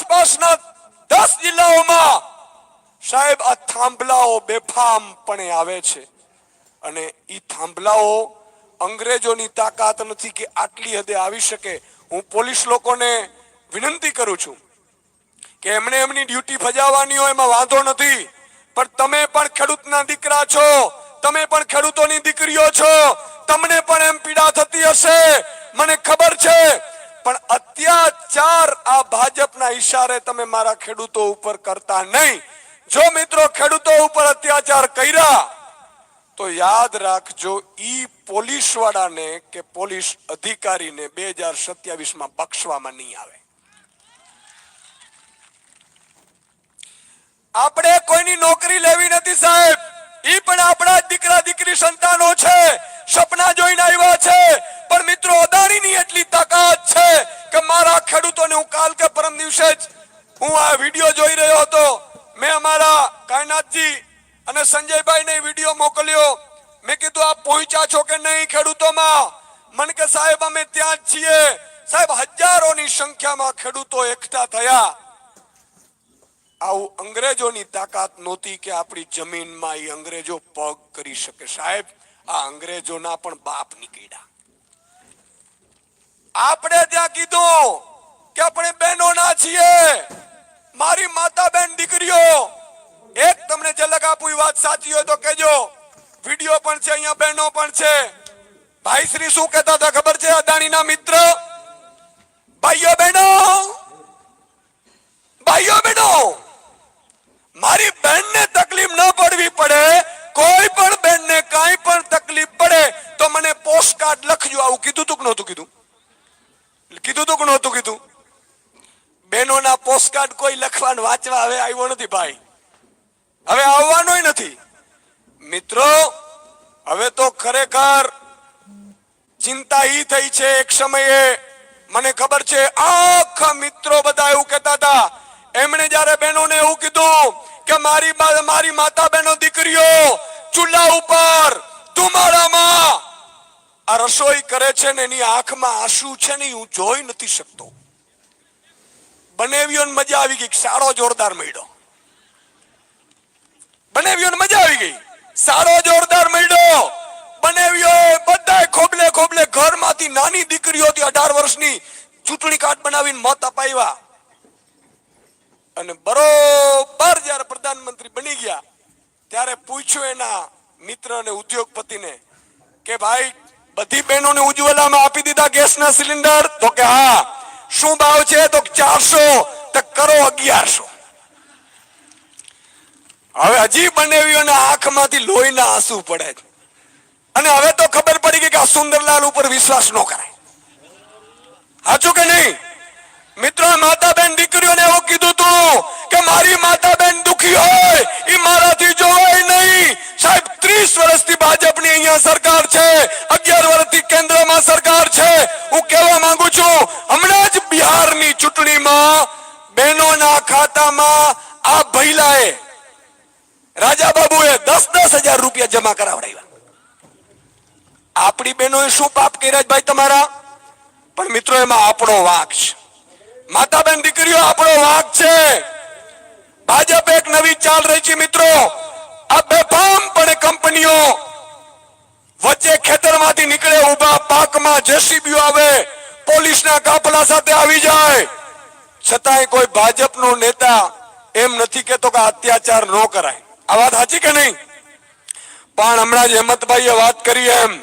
આસપાસના દસ જિલ્લાઓમાં સાહેબ આ થાંભલાઓ બેફામપણે આવે છે. અને એ થાંભલાઓ અંગ્રેજોની તાકાત નથી કે આટલી હદે આવી શકે. હું પોલીસ લોકોને વિનંતી કરું છું કે એમણે એમની ડ્યુટી ફજાવવાની હોય એમાં વાંધો નથી. પણ તમે પણ ખેડૂતના દીકરા છો. તમે પણ ખેડૂતોની દીકરીઓ છો. તમને પણ એમ પીડા થતી હશે. મને ખબર છે પણ અત્યાચાર આ ભાજપના ઈશારે તમે મારા ખેડૂતો ઉપર કરતા નહીં. જો મિત્રો ખેડૂતો ઉપર અત્યાચાર કર્યા, તો યાદ રાખજો ઈ પોલીસ વાળાને કે પોલીસ અધિકારીને બે હજાર સત્યાવીસમાં બક્ષવામાં નહીં આવે. આપણે કોઈની નોકરી લેવી નથી સાહેબ. ઈ પણ આપણા દીકરા દીકરી સંતાનો છે. સપના જોઈને આવ્યા છે. પણ મિત્રો અદાણીની એટલી તાકાત છે કે મારા ખેડૂતોને હું કાલ કે પરમ દિવસે જ હું આ વીડિયો જોઈ રહ્યો હતો. મેં અમારા કાયનાથજી અને સંજયભાઈ ને વીડિયો મોકલ્યો. મેં કીધું, આપ પહોંચ્યા છો કે નહીં ખેડૂતોમાં? મને કે, સાહેબ, અમે ત્યાં જ છીએ. સાહેબ, હજારોની સંખ્યામાં ખેડૂતો એકઠા થયા. આવું અંગ્રેજોની તાકાત નહોતી કે આપણી જમીનમાં એ અંગ્રેજો પગ કરી શકે. સાહેબ, આ અંગ્રેજોના પણ બાપ નીકળ્યા. આપણે ત્યાં કીધું કે આપણે બહેનો ના છીએ. મારી માતા બેન દીકરીઓ, એક તમને ઝલક આપું વાત સાચી હોય તો કેજો વીડિયો પણ છે, અહીંયા બહેનો પણ છે. ભાઈ શ્રી શું કહેતા હતા ખબર છે? અદાણીના મિત્ર. ભાઈઓ બહેનો ભાઈઓ બહેનો, મારી બેનને તકલીફ ન પડવી પડે, કોઈ પણ બેનને કાંઈ પણ તકલીફ પડે, તો મને પોસ્ટ કાર્ડ લખજો. આવું કીધું તું કે નહોતું કીધું? કીધું તું કે નહોતું કીધું? બહેનોના પોસ્ટ કાર્ડ કોઈ લખવાનું વાંચવા હવે આવ્યો નથી ભાઈ. હવે આવવાનોય નથી. મિત્રો, હવે તો ખરેખર ચિંતા ઈ થઈ છે એક સમયે, મને ખબર છે, આખા મિત્રો બધા એવું કહેતા હતા. એમણે જ્યારે બહેનોને એવું કીધું કે મારી મારી માતા બહેનો દીકરીઓ, ચૂલા ઉપર, ધુમાડામાં આ રસોઈ કરે છે ને એની આંખમાં આંસુ છે ને હું જોઈ નથી શકતો. બનેવીઓને મજા આવી ગઈ સારો જોરદાર મળ્યો. બનેવીઓને મજા આવી ગઈ. સારો જોરદાર મળ્યો. બનેવ્યો બધાય ખોબલે ખોબલે ઘરમાંથી નાની દીકરીઓથી અઢાર વર્ષની ચૂંટણી કાર્ડ બનાવીને મત અપાવ્યા અને બરોબર જ્યારે પ્રધાનમંત્રી બની ગયા, ત્યારે પૂછ્યું એના મિત્ર અને ઉદ્યોગપતિને કે ભાઈ બધી બહેનોને ઉજ્જવલામાં આપી દીધા ગેસના સિલિન્ડર. તો કે હા, શું ભાવ છે? તો ચારસો. તો કરો અગિયારસો. હવે હજી બનેવીઓના આંખમાંથી લોહીના આંસુ પડે. અને હવે તો ખબર પડી ગઈ કે આ સુંદરલાલ ઉપર વિશ્વાસ ન કરાય. સાચું કે નહીં? મિત્રો માતા બેન દીકરીઓને એવું કીધું તું કે મારી માતા બેન દુખી હોય એ મારાથી જોવાય નહીં. સાહેબ, ત્રીસ વર્ષથી ભાજપની અહીંયા સરકાર છે. કેન્દ્રમાં સરકાર છે, હું કહેવા માંગુ છું, હમણાં જ બિહારની ચૂંટણીમાં બહેનોના ખાતામાં આ ભૈલાએ રાજા બાબુએ દસ દસ હજાર રૂપિયા જમા કરાવડાવ્યા. આપણી બહેનોએ શું પાપ કર્યા ભાઈ તમારા? પણ મિત્રો, એમાં આપણો વાંક છે. માતા બેન દીકરીઓ, આપણો વાંક છે. ભાજપ એક નવી ચાલ રહી છે મિત્રો. આ બેફામપણે કંપનીઓ વચ્ચે ખેતરમાંથી નીકળે ઊભા પાકમાં જેસીબીઓ આવે, પોલીસના કાફલા સાથે આવી જાય. છતાંય કોઈ ભાજપનો નેતા એમ નથી કેતો કે અત્યાચાર ન કરાય. આ વાત સાચી કે નહીં? પણ હમણાં જ હેમંતભાઈએ વાત કરી એમ.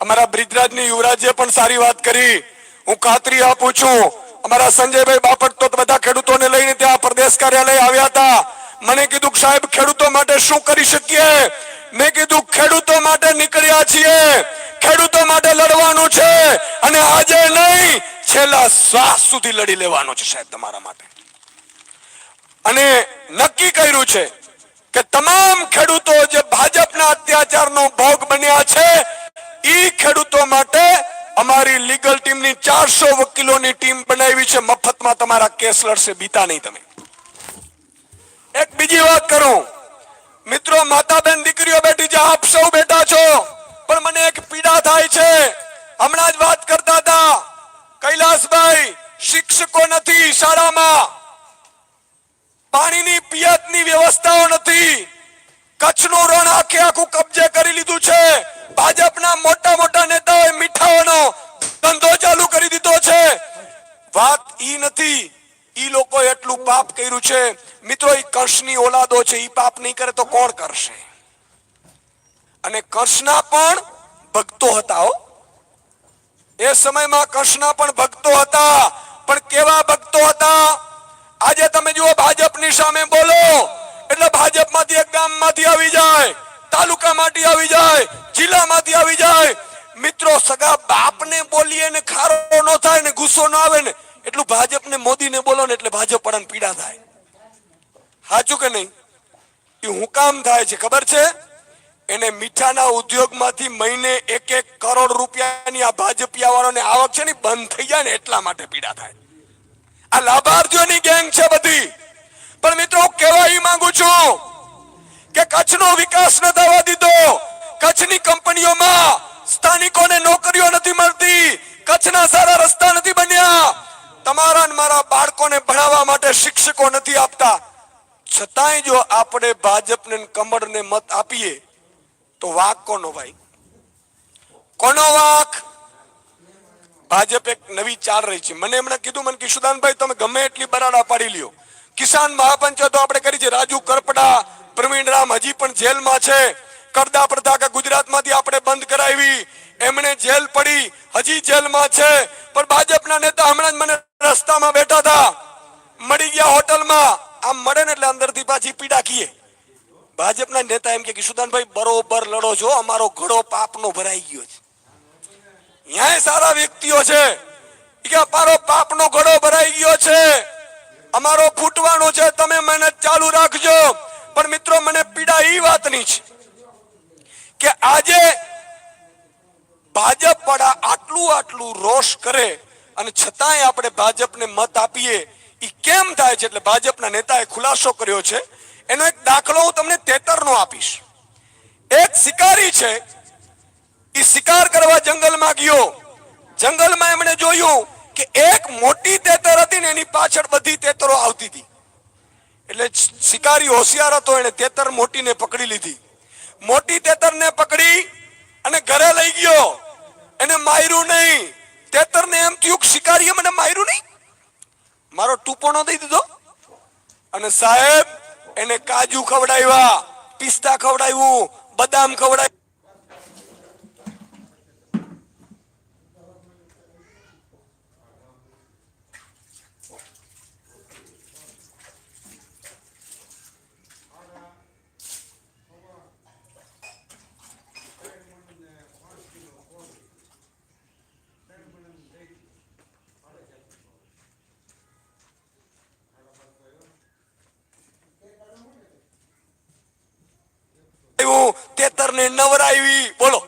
અમારા બ્રિજરાજની યુવરાજે પણ સારી વાત કરી. હું ખાતરી આપું છું. અમારા સંજયભાઈ બાપટ તો બધા ખેડૂતોને લઈને ત્યાં પ્રદેશ કાર્યાલય આવ્યા હતા. મને કીધું સાહેબ, ખેડૂતો માટે શું કરી શકીએ? મેં કીધું, ખેડૂતો માટે નીકળ્યા છીએ. ખેડૂતો માટે લડવાનું છે અને આજે નહીં, છેલ્લા શ્વાસ સુધી લડી લેવાનું છે સાહેબ તમારા માટે. અને નક્કી કર્યું છે કે તમામ ખેડૂતો જે ભાજપના અત્યાચારનો ભોગ બન્યા છે, ઈ ખેડૂતો માટે અમારી લીગલ ટીમની ચારસો વકીલોની ટીમ બનાવી છે. મફતમાં તમારા કેસ લડશે, બીતા નહીં તમે. એક બીજી વાત કરું. મિત્રો માતા બેન દીકરીઓ બેઠી છે, આપ સૌ બેઠા છો. પણ મને એક પીડા થાય છે. હમણાં જ વાત કરતા હતા. કૈલાસભાઈ, શિક્ષકો નથી શાળામાં. પાણીની, પિયતની વ્યવસ્થાઓ નથી. કચ્છનું રણ આખે આખું કબજે કરી લીધું છે. ભાજપના મોટા મોટા નેતાઓએ મીઠાઓનો ધંધો ચાલુ કરી દીધો છે. વાત ઈ નથી. ઈ લોકો એટલું પાપ કર્યું છે. મિત્રો, એ કંસની ઓલાદો છે, ઈ પાપ નહીં કરે તો કોણ કરશે? અને કંસના પણ ભક્તો હતા એ સમયમાં કૃષ્ણ પણ ભક્તો હતા, પણ કેવા ભક્તો હતા? આજે તમે જુઓ, ભાજપની સામે બોલો, એટલે ભાજપમાંથી એક ગામમાંથી આવી જાય, તાલુકામાંથી આવી જાય, જિલ્લામાંથી આવી જાય. મિત્રો, સગા બાપને બોલીએ ને ખારો ન થાય ને ગુસ્સો ન આવે ને, એટલું ભાજપને મોદીને બોલો ને એટલે ભાજપ પણ પીડા થાય. સાચું કે નહીં? એ હું કામ થાય છે, ખબર છે? એને મીઠાના ઉદ્યોગમાંથી મહિને એક એક કરોડ રૂપિયાની આ ભાજપિયા વાળાને આવક છે ને બંધ થઈ જાય ને, એટલા માટે પીડા થાય. આ લાભાર્થીઓની ગેંગ છે બધી. પણ મિત્રો, હું કહેવા એ માંગુ છું કે કચ્છનો વિકાસ ન થવા દીધો. કચ્છની કંપનીઓમાં સ્થાનિકોને નોકરીઓ નથી મળતી. કચ્છના સારા રસ્તા નથી બન્યા. તમારા મારા બાળકોને ભણાવવા માટે શિક્ષકો નથી આપતા. છતાંય જો આપણે ભાજપને કમળને મત આપીએ, તો વાક કોનો ભાઈ? કોનો વાક? ભાજપ એક નવી ચાલ રહી છે. મને એમણે કીધું, મને કિશુદાનભાઈ તમે ગમે એટલી બરાડા પાડી લ્યો. કિસાન મહાપંચાયતો આપણે કરી છે. રાજુ કરપડા, પ્રવીણ રામ હજી પણ જેલમાં છે. કરદા પ્રથા ગુજરાતમાંથી આપણે બંધ કરાવી. એમણે જેલ પડી, હજી જેલમાં છે. પણ ભાજપના નેતા હમણાં જ મને રસ્તામાં બેઠા હતા. મળી ગયા હોટલમાં. આમ મળે ને એટલે અંદરથી પાછી પીડા કીએ. ભાજપના નેતા એમ કે કિશુદાનભાઈ બરોબર લડો છો, અમારો ઘડો પાપનો ભરાઈ ગયો છે. ન્યાય સારા વ્યક્તિઓ છે. કે અમારો પાપનો ઘડો ભરાઈ ગયો છે. અમારો ફૂટવાનો છે, તમે મહેનત ચાલુ રાખજો. પણ મિત્રો, મને પીડા એ વાતની છે કે આજે ભાજપ વાળા આટલું આટલું રોષ કરે અને છતાંય આપણે ભાજપને મત આપીએ ઈ કેમ થાય છે એટલે ભાજપના નેતાએ ખુલાસો કર્યો છે? એનો એક દાખલો હું તમને તેતરનો આપીશ. એક શિકારી છે એ શિકાર કરવા જંગલમાં ગયો. જંગલમાં એમણે જોયું કે એક મોટી તેતર હતી ને એની પાછળ બધી તેતરો આવતી હતી. એટલે શિકારી હોશિયાર હતો એને તેતર મોટીને પકડી લીધી. મોટી તેતરને પકડી અને ઘરે લઈ ગયો. એને માર્યું નહીં. તેતરને એમ થયું શિકારીએ મને માર્યું નહીં? મારો ટૂંપણો દઈ દીધો. અને સાહેબ એને કાજુ ખવડાવ્યા પિસ્તા ખવડાવ્યું બદામ ખવડાવ્યું તેતર ને નવરાવી બોલો.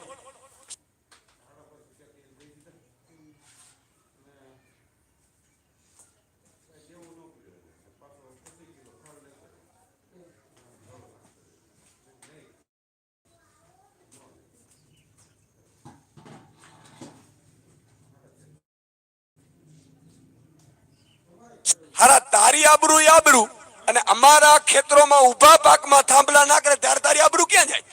હારા, તારી આબરૂ આબરૂ. અને અમારા ખેતરોમાં ઊભા પાકમાં થાંભલા ના કરે ત્યારે તારી આબરૂ ક્યાં જાય?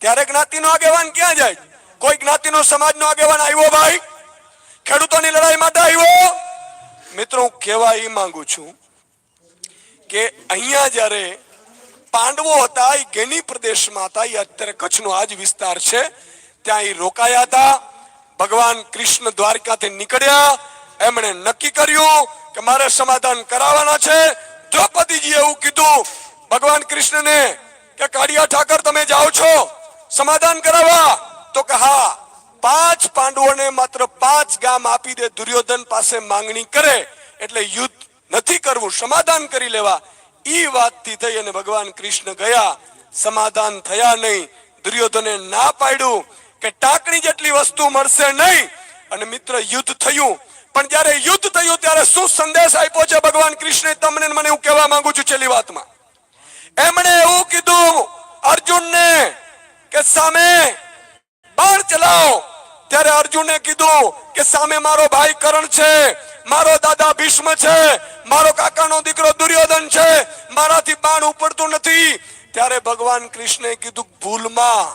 ત્યારે જ્ઞાતિનો આગેવાન ક્યાં જાય? કોઈ જ્ઞાતિનો સમાજનો આગેવાન આવ્યો ભાઈ? ખેડૂતોની લડાઈ માટે આવ્યો? મિત્રો, હું કહેવા એ માંગુ છું કે અહીંયા જ્યારે પાંડવો હતા, એ ગેની પ્રદેશમાં હતા, એ અત્યારે કચ્છનો આ જ વિસ્તાર છે, ત્યાં એ રોકાયા હતા. ભગવાન કૃષ્ણ દ્વારકાથી નીકળ્યા. એમણે નક્કી કર્યું કે મારે સમાધાન કરાવવાના છે. દ્રૌપદીજીએ એવું કીધું, ભગવાન કૃષ્ણને કે કાળિયા ઠાકર, તમે જાઓ છો. સમાધાન કરાવવા. તો કે હા, પાંચ પાંડવોને માત્ર પાંચ ગામ આપી દે, દુર્યોધન પાસે માંગણી કરે, એટલે યુદ્ધ નથી કરવું, સમાધાન કરી લેવા. ઈ વાતથી થઈ અને ભગવાન કૃષ્ણ ગયા. સમાધાન થયા નહીં. દુર્યોધને ના પાડ્યું કે ટાંકણી જેટલી વસ્તુ મળશે નહીં. અને મિત્ર, યુદ્ધ થયું. પણ જ્યારે યુદ્ધ થયું, ત્યારે શું સંદેશ આપ્યો છે ભગવાન કૃષ્ણે? તમને મને એવું કહેવા માંગુ છું છેલ્લી વાતમાં. એમણે એવું કીધું, અર્જુનને કે સામે બાણ ચલાવો. ત્યારે અર્જુને કીધું કે સામે મારો ભાઈ કરણ છે, મારો દાદા ભીષ્મ છે, મારો કાકાનો દીકરો દુર્યોધન છે, મારાથી બાણ ઉપડતું નથી. ત્યારે ભગવાન કૃષ્ણે કીધું, ભૂલમાં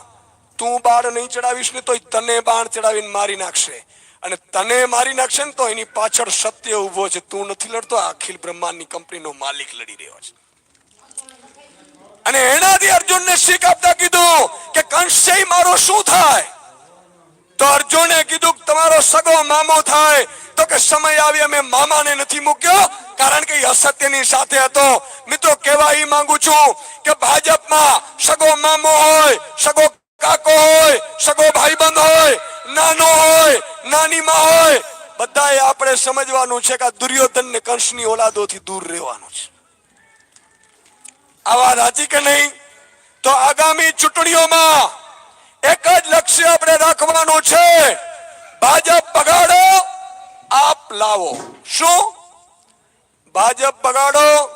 તું બાણ નહીં ચડાવીશ ને તોય તને બાણ ચડાવીને મારી નાખશે. અને તને મારી નાખશે ને તો એની પાછળ સત્ય ઊભો છે. તું નથી લડતો અખિલ બ્રહ્માંડની કંપનીનો માલિક લડી રહ્યો છે. અને એનાથી અર્જુનને શીખ આપતા કીધું કે કંસય મારો શું થાય? તો અર્જુને કીધું તમારો સગો મામો થાય. તો કે સમય આવી અમે મામાને નથી મૂક્યો, કારણ કે અસત્યની સાથે હતો. મિત્રો, કહેવા એ માંગુ છું કે ભાજપમાં સગો મામો હોય, સગો કાકો હોય, સગો ભાઈબંધ હોય, નાનો હોય નાની માં હોય, બધાએ આપણે સમજવાનું છે કે આ દુર્યોધન ને કંસની ઓલાદોથી દૂર રહેવાનું છે. આ વાત સાચી કે નહીં? તો આગામી ચૂંટણીઓમાં એક જ લક્ષ્ય આપણે રાખવાનું છે. ભાજપ બગાડો, આપ લાવો. શું? ભાજપ બગાડો,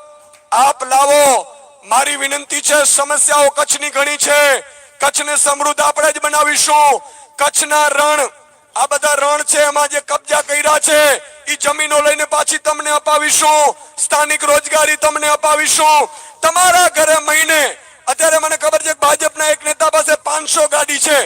આપ લાવો. મારી વિનંતી છે, સમસ્યાઓ કચ્છની ઘણી છે. કચ્છને સમૃદ્ધ આપણે જ બનાવીશું. કચ્છના રણ, આ બધા રણ છે, એમાં જે કબજા કર્યા છે એ જમીનો લઈને પાછી તમને અપાવીશું. સ્થાનિક રોજગારી તમને અપાવીશું. તમારા ઘરે મહિને, અત્યારે મને ખબર છે ભાજપના એક નેતા પાસે પાંચસો ગાડી છે.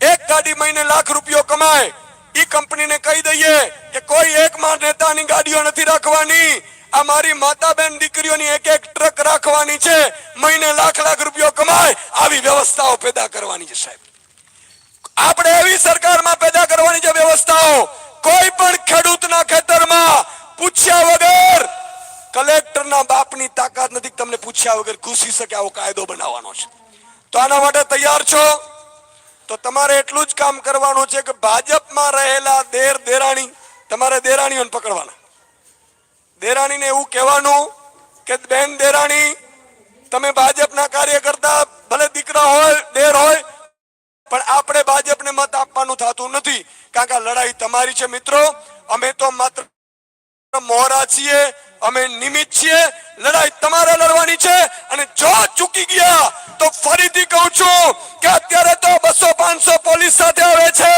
એક ગાડી મહિને લાખ રૂપિયો કમાય. ઈ કંપનીને કહી દઈએ કે કોઈ એક માં નેતાની ગાડીઓ નથી રાખવાની. આ મારી માતા બેન દીકરીઓની એક એક ટ્રક રાખવાની છે. મહિને લાખ લાખ રૂપિયો કમાય. આવી વ્યવસ્થાઓ પેદા કરવાની છે સાહેબ. આપણે એવી સરકારમાં પેદા કરવાની છે વ્યવસ્થાઓ. કોઈ પણ ખેડૂતના ખેતરમાં પૂછ્યા વગર કલેક્ટરના બાપની તાકાત નથી તમને પૂછ્યા વગર ઘૂસી શકે, આવો કાયદો બનાવવાનો છે. તો આના માટે તૈયાર છો? તો તમારે એટલું જ કામ કરવાનું છે કે ભાજપમાં રહેલા દેર દેરાણી, તમારે દેરાણીઓને પકડવાના. દેરાણીને એવું કહેવાનું કે બેન દેરાણી, તમે ભાજપના કાર્યકર્તા, ભલે દીકરા હોય, દેર હોય, પણ આપણે ભાજપને મત આપવાનું થતું નથી. કારણ કે આ લડાઈ તમારી છે મિત્રો. અમે તો માત્ર મોહરા છીએ, અમે નિમિત્ત છીએ. લડાઈ તમારે લડવાની છે. અને જો ચૂકી ગયા, તો ફરીથી કહું છું કે અત્યારે તો બસો પાંચસો પોલીસ સાથે આવે છે.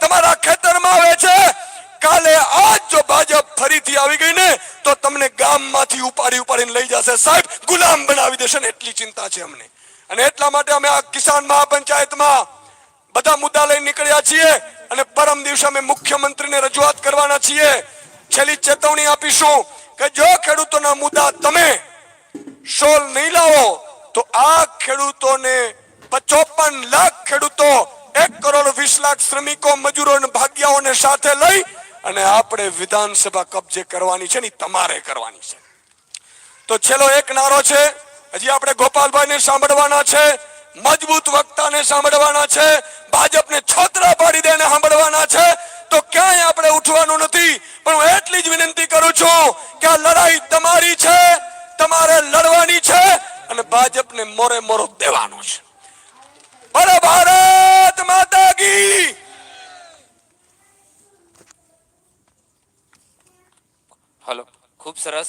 તમારા ખેતરમાં આવે છે. કાલે આજ જો ભાજપ ફરીથી આવી ગઈ ને, તો તમને ગામમાંથી ઉપાડી ઉપાડીને લઈ જશે. સાહેબ, ગુલામ બનાવી દેશે ને, એટલી ચિંતા છે અમને. અને એટલા માટે અમે આ કિસાન મહાપંચાયતમાં બધા મુદ્દા લઈને નીકળ્યા છીએ અને પરમ દિવસે અમે મુખ્યમંત્રીને રજૂઆત કરવાના છીએ. છેલ્લી ચેતવણી આપીશું કે જો ખેડૂતોના મુદ્દા તમે સોલ નહીં લાવો, તો આ ખેડૂતોને પચોપન લાખ ખેડૂતો, એક કરોડ વીસ લાખ શ્રમિકો, મજૂરો ભાગ્યાઓને સાથે લઈ અને આપણે વિધાનસભા કબજે કરવાની છે ને તમારે કરવાની છે. તો છેલ્લો એક નારો છે, હજી આપણે ગોપાલભાઈને સાંભળવાના છે, મજબૂત વક્તાને સાંભળવાના છે ભાજપને છોતરા પાડી દે સાંભળવાના છે, તો ક્યાંય આપણે ઉઠવાનું નથી. પણ હું એટલી જ વિનંતી કરું છું કે આ લડાઈ તમારી છે, તમારે લડવાની છે અને ભાજપને મોરે મોરો દેવાનો છે. બોલો ભારત માતા કી! હલો, ખૂબ સરસ.